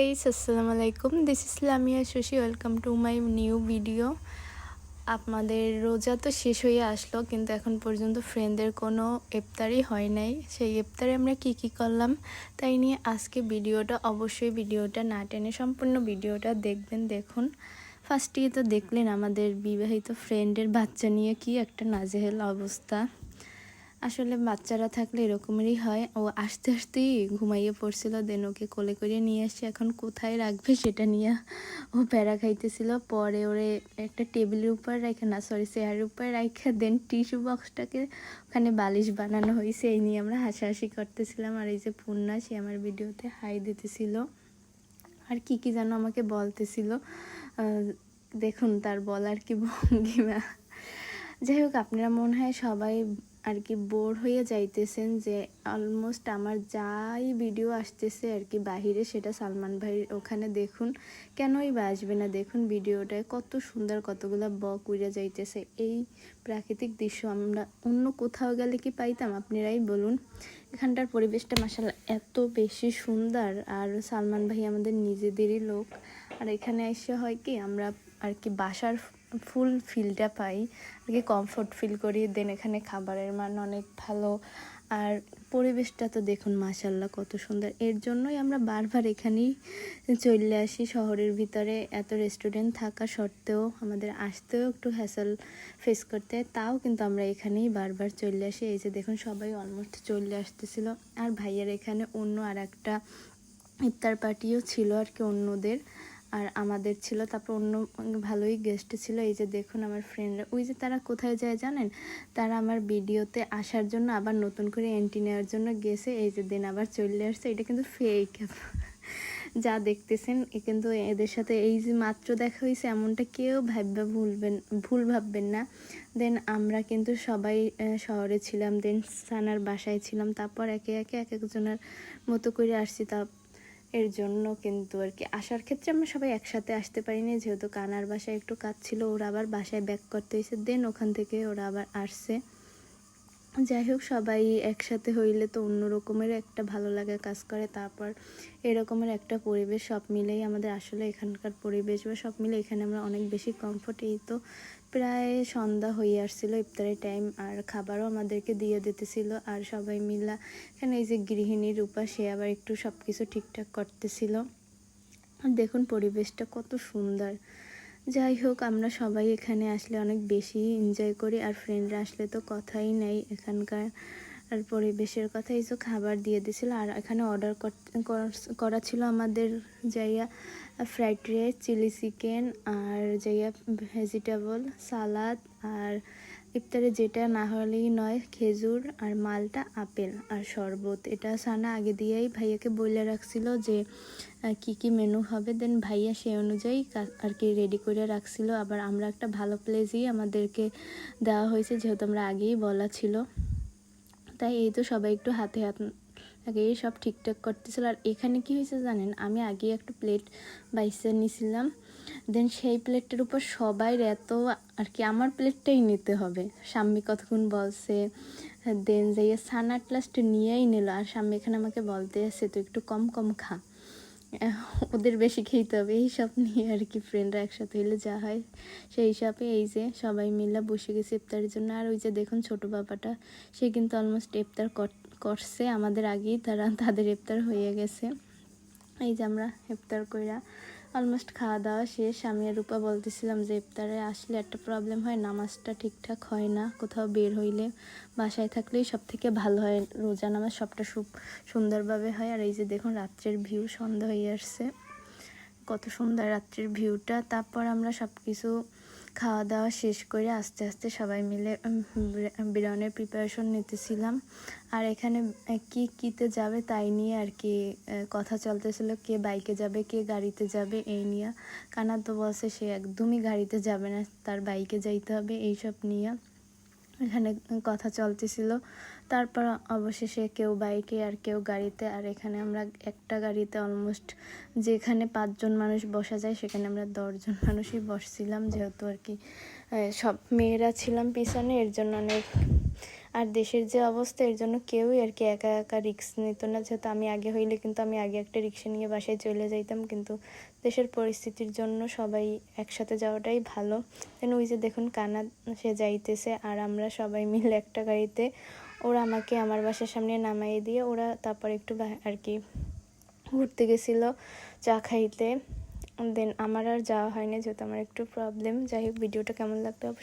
Guys, আসসালামু আলাইকুম this is Lamia welcome to my new video আপনাদের রোজা তো শেষ হয়ে আসলো কিন্তু এখন পর্যন্ত ফ্রেন্ডদের কোনো ইফতারই হয় নাই। সেই ইফতারে আমরা কি কি করলাম তাই নিয়ে আজকে ভিডিওটা অবশ্যই ভিডিওটা না টেনে সম্পূর্ণ ভিডিওটা দেখবেন দেখুন। ফার্স্টেই তো দেখলেন আমাদের বিবাহিত ফ্রেন্ডের বাচ্চা নিয়ে কি একটা নাজেহেল অবস্থা। আসলে বাচ্চারা থাকলে এরকমেরই হয়। ও আস্তে আস্তেই ঘুমাইয়ে পড়ছিল দেন ওকে কোলে করে নিয়ে আসছে। এখন কোথায় রাখবে সেটা নিয়ে ও প্যারা খাইতেছিল। পরে ওরে একটা টেবিলের উপর রেখে না সরি চেয়ারের উপর রেখে দেন টিস্যু বক্সটাকে ওখানে বালিশ বানানো হয়েছে এই নিয়ে আমরা হাসাহাসি করতেছিলাম। আর এই যে পূর্ণা, সে আমার ভিডিওতে হাই দিতেছিল। আর কি কি যেন আমাকে বলতেছিল। দেখুন, তার বলার কি ভঙ্গিমা। যাই হোক, আপনারা মনে হয় সবাই আর কি বোর হয়ে যাইতেছেন যে অলমোস্ট আমার যাই ভিডিও আসতেছে আর কি বাহিরে, সেটা সালমান ভাইয়ের ওখানে দেখুন। কেনই বা আসবে না? দেখুন ভিডিওটায় কত সুন্দর, কতগুলো বক উড়ে যাইতেছে। এই প্রাকৃতিক দৃশ্য আমরা অন্য কোথাও গেলে কি পাইতাম? আপনারাই বলুন। এখানটার পরিবেশটা মাসাল্লাহ এত বেশি সুন্দর। আর সালমান ভাই আমাদের নিজেদেরই লোক। আর এখানে এসে হয় কি, আমরা আর কি বাসার ফুল ফিলটা পাই। আর কি কমফোর্ট ফিল করি দেন এখানে খাবারের মান অনেক ভালো। আর পরিবেশটা তো দেখুন মাসাল্লাহ কত সুন্দর। এর জন্যই আমরা বারবার এখানেই চলে আসি শহরের ভিতরে। এত রেস্টুরেন্ট থাকা সত্ত্বেও, আমাদের আসতেও একটু হ্যাসেল ফেস করতে। তাও কিন্তু আমরা এখানেই বারবার চলে আসি। এই যে দেখুন, সবাই অলমোস্ট চলে আসতেছিল। আর ভাইয়ের এখানে অন্য আর একটা ইফতার পার্টিও ছিল আর কি অন্যদের। আর আমাদের ছিল, তারপর অন্য ভালোই গেস্ট ছিল। এই যে দেখুন আমার ফ্রেন্ডরা ওই যে তারা কোথায় যায় জানেন? তারা আমার ভিডিওতে আসার জন্য আবার নতুন করে এন্ট্রি নেওয়ার জন্য গেছে। এই যে দিন আবার চলে আসছে। এটা কিন্তু ফেক যা দেখতেছেন কিন্তু এদের সাথে এই যে মাত্র দেখা হয়েছে, এমনটা কেউ ভাববে, ভুলবেন, ভুল ভাববেন না। দেন আমরা কিন্তু সবাই শহরে ছিলাম। দেন সানার বাসায় ছিলাম। তারপর একে একে এক একজনের মতো করে আসছি। তা এর জন্য কিন্তু আর কি আসার ক্ষেত্রে আমরা সবাই একসাথে আসতে পারিনি। যেহেতু কানার বাসায় একটু কাজ ছিল, ওরা আবার বাসায় ব্যাক করতে হয়েছে। দেন ওখান থেকে ওরা আবার আসছে। যাই হোক, সবাই একসাথে হইলে তো অন্য রকমের একটা ভালো লাগা কাজ করে। তারপর এরকমের একটা পরিবেশ সব মিলেই আমাদের আসলে এখানকার পরিবেশ বা সব মিলে এখানে আমরা অনেক বেশি কমফোর্ট এই তো প্রায় সন্ধ্যা হয়ে আসছিল, ইফতারের টাইম আর খাবারও আমাদেরকে দিয়ে দিতেছিল, আর সবাই মিলা এখানে এই যে গৃহিণী রূপা, সে আবার একটু সব কিছু ঠিকঠাক করতেছিল। আর দেখুন পরিবেশটা কত সুন্দর। যাই হোক, আমরা সবাই এখানে আসলে অনেক বেশি এনজয় করি, আর ফ্রেন্ডরা আসলে তো কথাই নেই এখানকার। আর পরিবেশের কথা এই খাবার দিয়ে দিছিল আর এখানে অর্ডার করা ছিল আমাদের যাইয়া ফ্রাইড রাইস চিলি চিকেন আর যাইয়া ভেজিটেবল সালাদ আর ইফতারে যেটা না হলেই নয়, খেজুর আর মালটা আপেল আর শরবত। এটা সানা আগে দিয়েই ভাইয়াকে বলে রাখছিল যে কি কি মেনু হবে। দেন ভাইয়া সেই অনুযায়ী আর কি রেডি করে রাখছিল। আবার আমরা একটা ভালো প্লেসই আমাদেরকে দেওয়া হয়েছে, যেহেতু আমরা আগেই বলা ছিল। তাই এই তো সবাই একটু হাতে হাত লাগিয়ে সব ঠিকঠাক করতেছিল। আর এখানে কি হয়েছে জানেন? আমি আগে একটা প্লেট বাইসে নিয়েছিলাম দেন সেই প্লেটটার উপর সবাই এত আর কি আমার প্লেটটাই নিতে হবে। স্বামী কতক্ষণ বলছে? দেন যাইয়ে সানার প্লাস্ট নিয়েই নিল। আর স্বামী এখানে আমাকে বলতে আসছে তো একটু কম কম খা। ওদের বেশি খেতে হবে, এই সব নিয়ে আর কি ফ্রেন্ডরা একসাথে হইলে যা হয়। সেই হিসাবে এই যে সবাই মিলে বসে গেছে ইফতারের জন্য। আর ওই যে দেখুন ছোট বাবাটা, সে কিন্তু অলমোস্ট ইফতার কর- করছে। আমাদের আগেই তারা, তাদের ইফতার হয়ে গেছে। এই যে আমরা ইফতার কইরা অলমোস্ট খাওয়া দাওয়া শেষ, আমি আর রূপা বলতেছিলাম যে ইফতারে আসলে একটা প্রবলেম হয়, নামাজটা ঠিকঠাক হয় না, কোথাও বের হইলে বাসায় থাকলেই সব থেকে ভালো হয়, রোজা নামাজ সবটা সু সুন্দরভাবে হয়। আর এই যে দেখুন রাত্রের ভিউ সন্ধ্যা হয়ে আসছে, কত সুন্দর রাত্রের ভিউটা। তারপর আমরা সব কিছু খাওয়া দাওয়া শেষ করে আস্তে আস্তে সবাই মিলে বিরানের প্রিপারেশন নিতেছিলাম। আর এখানে কি, কিতে যাবে তাই নিয়ে আর কি কথা চলতেছিল কে বাইকে যাবে, কে গাড়িতে যাবে, এই নিয়ে। কানা তো বলছে সে একদমই গাড়িতে যাবে না, তার বাইকে যাইতে হবে, এইসব নিয়ে। এখানে কথা চলতেছিল তারপর অবশেষে কেউ বাইকে আর কেউ গাড়িতে, আর এখানে আমরা একটা গাড়িতে অলমোস্ট যেখানে পাঁচজন মানুষ বসা যায়, সেখানে আমরা দশজন মানুষই বসছিলাম, যেহেতু আর কি সব মেয়েরা ছিলাম পিছনে, এর জন্য অনেক, আর দেশের যে অবস্থা, এর জন্য কেউই আর কি একা একা রিক্স নিত না, যেহেতু আমি আগে হইলে কিন্তু আমি আগে একটা রিক্সা নিয়ে বাসায় চলে যাইতাম, কিন্তু দেশের পরিস্থিতির জন্য সবাই একসাথে যাওয়াটাই ভালো। দেন ওই যে দেখুন কানা সে যাইতেছে, আর আমরা সবাই মিলে একটা গাড়িতে ওরা আমাকে আমার বাসার সামনে নামাইয়ে দিয়ে ওরা তারপর একটু আর কি ঘুরতে গেছিল, চা খাইতে। দেন আমার আর যাওয়া হয়নি যেহেতু আমার একটু প্রবলেম যাই হোক ভিডিওটা কেমন অবশ্যই